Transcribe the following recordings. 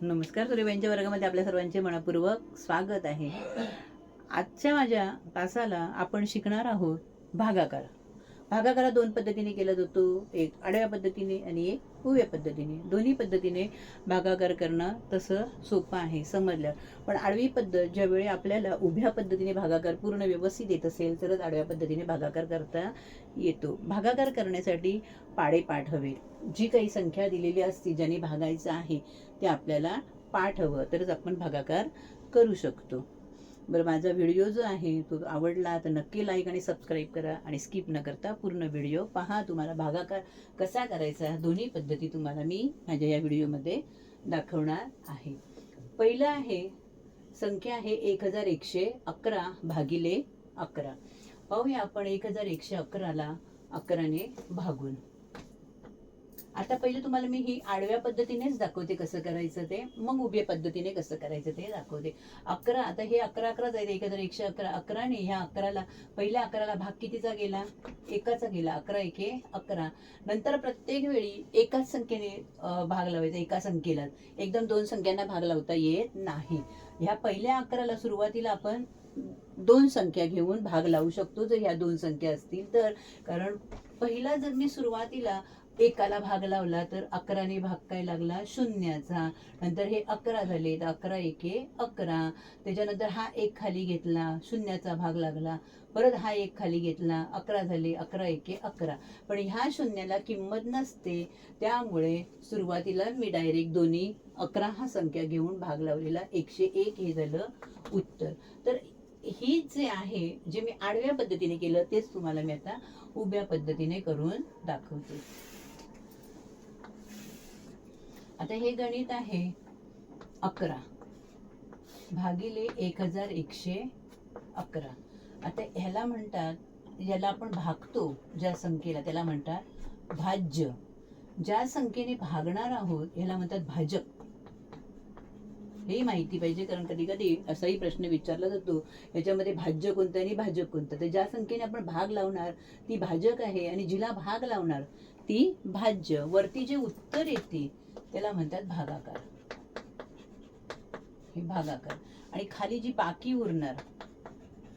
नमस्कार सूर्यबाईंच्या वर्गामध्ये आपल्या सर्वांचे मनपूर्वक स्वागत आहे. आजच्या माझ्या तासाला आपण शिकणार आहोत भागाकार. भागाकार हा दोन पद्धतीने केला जातो एक आडव्या पद्धतीने आणि एक उभ्या पद्धतीने. दोन्ही पद्धतीने भागाकार करणं तसं सोपं आहे समजलं. पण आडवी पद्धत ज्यावेळी आपल्याला उभ्या पद्धतीने भागाकार पूर्ण व्यवस्थित येत असेल तरच आडव्या पद्धतीने भागाकार करता येतो. भागाकार करण्यासाठी पाडेपाठ हवे जी काही संख्या दिलेली असती ज्याने भागायचं आहे ते आपल्याला पाठ हवं तरच आपण भागाकार करू शकतो. बरं माझा व्हिडिओ जो आहे तो आवडला तर नक्की लाईक आणि सबस्क्राईब करा आणि स्किप न करता पूर्ण व्हिडिओ पहा. तुम्हाला भागाकार कसा करायचा दोन्ही पद्धती तुम्हाला मी माझ्या या व्हिडिओमध्ये दाखवणार आहे. पहिलं आहे संख्या आहे एक हजार एकशे अकरा भागिले अकरा. पाहूया आपण एक हजार एकशे अकराला अकराने भागून. आता पहिले तुम्हाला मी ही आडव्या पद्धतीनेच दाखवते कसं करायचं ते मग उभ्या पद्धतीने कसं करायचं ते दाखवते. अकरा आता हे अकरा अकराच आहे एकत्र एकशे अकरा अकराने ह्या अकराला पहिल्या अकराला भाग कितीचा गेला? एकाचा गेला अकरा एके अकरा. नंतर प्रत्येक वेळी एकाच संख्येने भाग लावायचा एका संख्येला. एकदम दोन संख्यांना भाग लावता येत नाही. ह्या पहिल्या अकराला सुरुवातीला आपण दोन संख्या घेऊन भाग लावू शकतो जर ह्या दोन संख्या असतील तर. कारण पहिला जर मी सुरुवातीला एकाला भाग लावला तर अकराने भाग काय लागला? शून्याचा. नंतर हे अकरा झाले तर अकरा एके अकरा. त्याच्यानंतर हा एक खाली घेतला शून्याचा भाग लागला. परत हा एक खाली घेतला अकरा झाले अकरा एके अकरा. पण ह्या शून्याला किंमत नसते. त्यामुळे सुरुवातीला मी डायरेक्ट दोन्ही अकरा हा संख्या घेऊन भाग लावलेला. एकशे एक हे झालं उत्तर. तर ही जे आहे जे मी आडव्या पद्धतीने केलं तेच तुम्हाला मी आता उभ्या पद्धतीने करून दाखवते. आता हे गणित आहे अकरा. भागिले एक हजार एकशे अकरा. आता ह्याला म्हणतात ज्याला आपण भागतो ज्या संख्येला त्याला म्हणतात भाज्य. ज्या संख्येने भागणार आहोत ह्याला म्हणतात भाजक. हे माहिती पाहिजे कारण कधी कधी असाही प्रश्न विचारला जातो याच्यामध्ये भाज्य कोणतं आणि भाजक कोणतं. तर ज्या संख्येने आपण भाग लावणार ती भाजक आहे आणि जिला भाग लावणार ती भाज्य. वरती जे उत्तर येते त्याला म्हणतात भागाकार. हे भागाकार. आणि खाली जी बाकी उरणार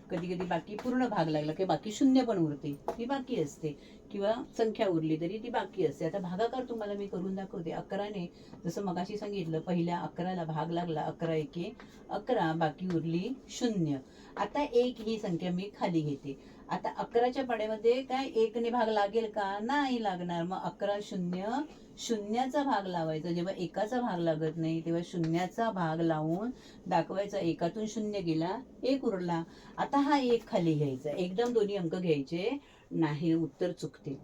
कधी कधी बाकी पूर्ण भाग लागला किंवा बाकी शून्य पण उरते ती बाकी असते किंवा संख्या उरली तरी ती बाकी असते. आता भागाकार तुम्हाला मी करून दाखवते. अकराने जसं मगाशी सांगितलं पहिल्या अकराला भाग लागला अकरा एके अकरा बाकी उरली शून्य. आता एक ही संख्या मी खाली घेते. आता अकराच्या पाड्यामध्ये काय एकने भाग लागेल का? नाही लागणार. मग अकरा शून्य शून्याचा भाग लावायचा. जेव्हा एकाचा भाग लागत नाही तेव्हा शून्याचा भाग लावून दाखवायचा. एकातून शून्य गेला एक उरला. आता हा एक खाली घ्यायचा. एकदम दोन्ही अंक घ्यायचे. नाही उत्तर चुकते.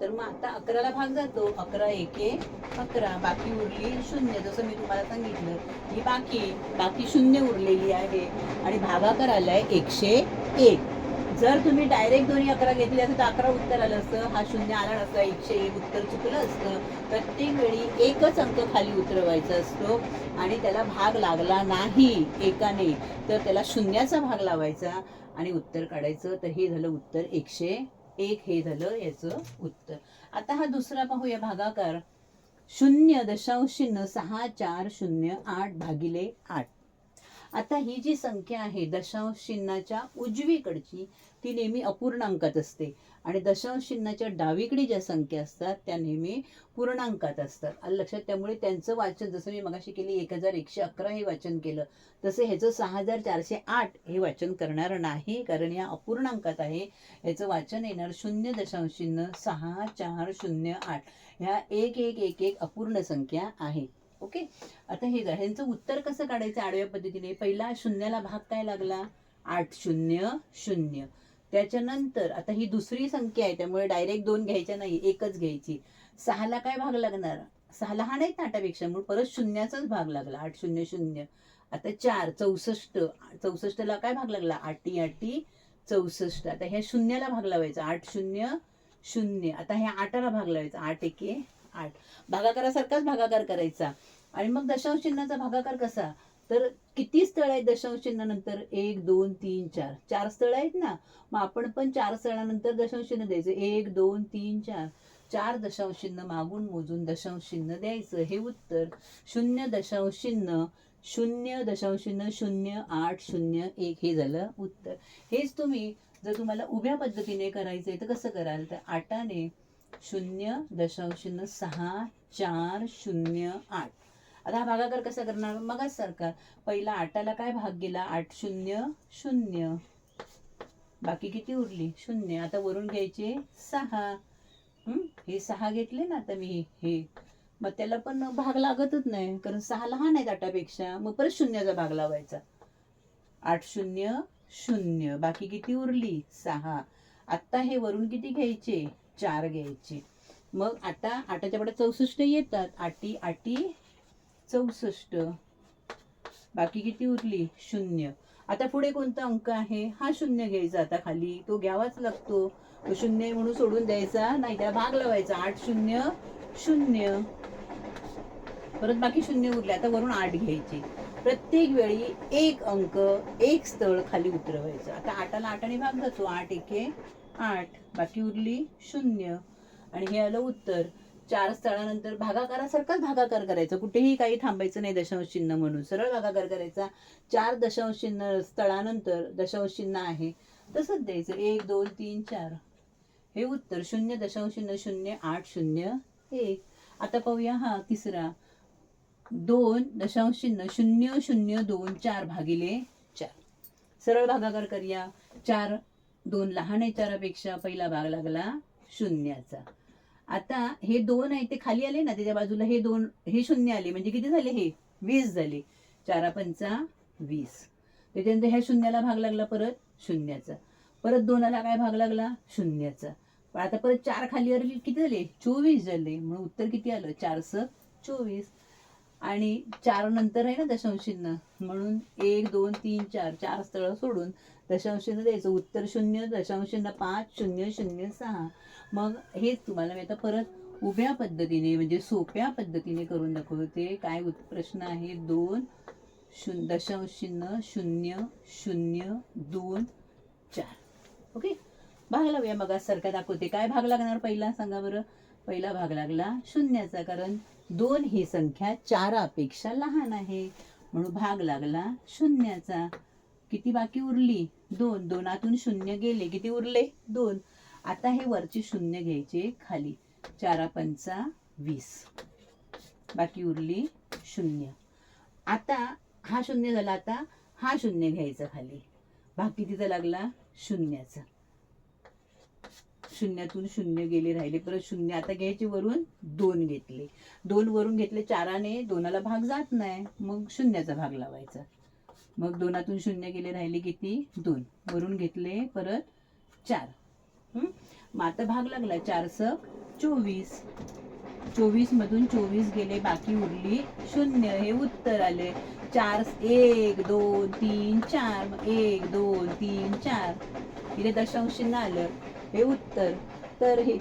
तर मग आता अकराला भाग जातो. अकरा एके अकरा. बाकी उरली शून्य. जसं मी तुम्हाला सांगितलं ही बाकी. बाकी शून्य उरलेली आहे. आणि भागाकार आलाय एकशे एक. जर तुम्ही डायरेक्ट दोन्ही अकरा घेतली असं तर अकरा उत्तर आलं असतं हा शून्य आला नसता एकशे एक उत्तर चुकलं असतं. प्रत्येक वेळी एकच अंक खाली उतरवायचा असतो आणि त्याला भाग लागला नाही एकाने तर त्याला शून्याचा भाग लावायचा आणि उत्तर काढायचं. तर हे झालं उत्तर एकशे एक हे झालं याचं उत्तर. आता हा दुसरा पाहूया भागाकार. शून्य दशांश सहा चार शून्य आठ भागिले आठ. आता ही जी संख्या आहे दशांश चिन्हाच्या उजवीकडची ती नेहमी अपूर्णांकात असते. आणि दशांश चिन्हाच्या डावीकडे ज्या संख्या असतात त्या नेहमी पूर्णांकात असतात. लक्षात? त्यामुळे त्यांचं वाचन जसं मी मगाशी केली एक हजार एकशे अकरा हे वाचन केलं तसं ह्याचं सहा हजार चारशे आठ हे वाचन करणार नाही कारण या अपूर्णांकात आहे. ह्याचं वाचन येणार शून्य दशांश चिन्ह सहा चार शून्य आठ. ह्या एक एक एक एक अपूर्ण संख्या आहे. ओके? आता हे ह्यांचं उत्तर कसं काढायचं आडव्या पद्धतीने? पहिला शून्याला भाग काय लागला? आठ शून्य शून्य. त्याच्यानंतर आता ही दुसरी संख्या आहे त्यामुळे डायरेक्ट दोन घ्यायच्या नाही एकच घ्यायची. सहाला काय भाग लागणार? सहा लहान आहेत ना आठापेक्षा म्हणून परत शून्याचाच भाग लागला आठ शून्य शून्य. आता चार चौसष्ट चौसष्टला काय भाग लागला? आठी आठी चौसष्ट. आता ह्या शून्याला भाग लावायचा आठ शून्य शून्य. आता ह्या आठाला भाग लावायचा आठ एके आठ. भागाकारासारखाच भागाकार करायचा. आणि मग दशांश चिन्हाचा भागाकार कसा? तर किती स्थळ आहेत दशांश चिन्हानंतर एक दोन तीन चार. चार स्थळ आहेत ना? मग आपण पण चार स्थळानंतर दशांश चिन्ह द्यायचं. एक दोन तीन चार. चार दशांश चिन्ह मागून मोजून दशांश चिन्ह द्यायचं. हे उत्तर. शून्य दशांश चिन्ह शून्य दशांश चिन्ह शून्य आठ शून्य एक. हे झालं उत्तर. हेच तुम्ही जर तुम्हाला उभ्या पद्धतीने करायचं आहे तर कसं कराल? तर आटाने शून्य दशांश चिन्ह सहा चार शून्य आठ. आता हा भागाकार कसा करणार? मगाच सरकार पहिला आटाला काय भाग गेला? आठ शून्य शून्य. बाकी किती उरली? शून्य. आता वरून घ्यायचे सहा. हे? सहा घेतले ना आता मी. हे. मग त्याला पण भाग लागतच नाही. कारण सहा लहान आहेत आटापेक्षा मग परत शून्याचा भाग लावायचा. आठ शून्य शून्य. बाकी किती उरली? सहा. आत्ता हे वरून किती घ्यायचे? चार घ्यायचे. मग आता आटाच्या पुढे चौसष्ट येतात. आटी आटी चौसष्ट. बाकी किती उरली? शून्य. आता पुढे कोणता अंक आहे? हा शून्य घ्यायचा आता खाली. तो घ्यावाच लागतो. तो शून्य म्हणून सोडून द्यायचा नाही त्याला भाग लावायचा. आठ शून्य शून्य. परत बाकी शून्य उरले. आता वरून आठ घ्यायचे. प्रत्येक वेळी एक अंक एक स्थळ खाली उतरवायचं. आता आठाला आठाने भाग जातो. आठ एके आठ. बाकी उरली शून्य. आणि हे आलं उत्तर. चार स्थळानंतर भागाकारासारखाच भागाकार करायचा. कुठेही काही थांबायचं नाही दशांश चिन्ह म्हणून. सरळ भागाकार करायचा. चार दशांश चिन्ह स्थळानंतर दशांश चिन्ह आहे. तसंच द्यायचं. एक दोन तीन चार. हे उत्तर शून्य दशांश शून्य शून्य आठ शून्य एक. आता पाहूया हा तिसरा. दोन दशांश चिन्ह शून्य शून्य दोन चार भागिले चार. सरळ भागाकार करूया. चार दोन लहान आहे चारापेक्षा. पहिला भाग लागला शून्याचा. आता हे दोन आहे ते खाली आले ना त्याच्या बाजूला हे दोन हे शून्य आले. म्हणजे किती झाले हे? वीस झाले. चारा पंचा वीस. त्याच्यानंतर ह्या शून्याला भाग लागला परत शून्याचा. परत दोनाला काय भाग लागला? शून्याचा. आता परत चार खाली आले किती झाले? चोवीस झाले. म्हणून उत्तर किती आलं? चारस चोवीस. आणि चार नंतर आहे ना दशांशींना म्हणून एक दोन तीन चार चार स्थळं सोडून दशांशीनं द्यायचं. उत्तर शून्य दशांशींना पाच शून्य शून्य सहा. मग हेच तुम्हाला मी आता परत उभ्या पद्धतीने म्हणजे सोप्या पद्धतीने करून दाखवते. काय उत् प्रश्न आहे? दोन शून्य दशांश शून्य शून्य दोन चार. ओके? भाग लावूया मग सारखा दाखवते. काय भाग लागणार? पहिला सांगा बरं. पहिला भाग लागला शून्याचा कारण दोन ही संख्या चारापेक्षा लहान आहे. म्हणून भाग लागला शून्याचा. किती बाकी उरली? दोन. दोनातून शून्य गेले. किती उरले? दोन. आता हे वरचे शून्य घ्यायचे खाली. चारा पंचा वीस. बाकी उरली शून्य. आता हा शून्य झाला. आता हा शून्य घ्यायचा खाली. भाग कितीचा लागला? शून्याचा. शून्यातून शून्य गेले राहिले. परत शून्य आता घ्यायचे वरून दोन घेतले. दोन वरून घेतले चाराने दोनाला भाग जात नाही. मग शून्याचा भाग लावायचा. मग दोनातून शून्य गेले राहिले किती? दोन. वरून घेतले परत चार. मग आता भाग लागला चार सक चोवीस. चोवीस मधून चोवीस गेले बाकी उरली शून्य. हे उत्तर आले. चार एक दोन तीन चार. मग एक दोन तीन चार. इथे दशांश चिन्ह आलं. हे उत्तर. तर हे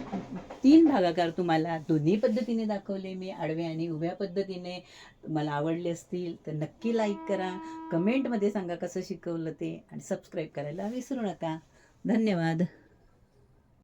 तीन भागाकार तुम्हाला दोन्ही पद्धतीने दाखवले मी आडव्या आणि उभ्या पद्धतीने. मला आवडले असतील तर नक्की लाईक करा. कमेंटमध्ये सांगा कसं शिकवलं ते आणि सबस्क्राईब करायला विसरू नका. धन्यवाद.